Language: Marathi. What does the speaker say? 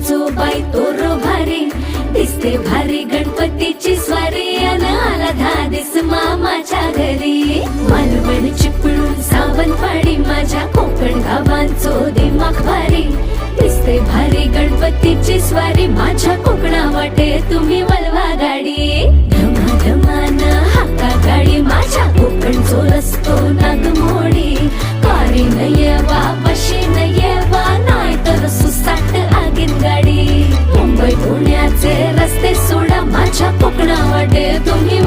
गावांचो बाई तोरो भारी दिसते भारी गणपतीची स्वारी अन आला धादिस मामाच्या घरी. मालवण चिपळूण सावंतवाडी माझ्या कोकण गावांचो दिमाग भारी. दिसते भारी गणपतीची स्वारी माझ्या कोकणा वाटे तुम्ही Ти думки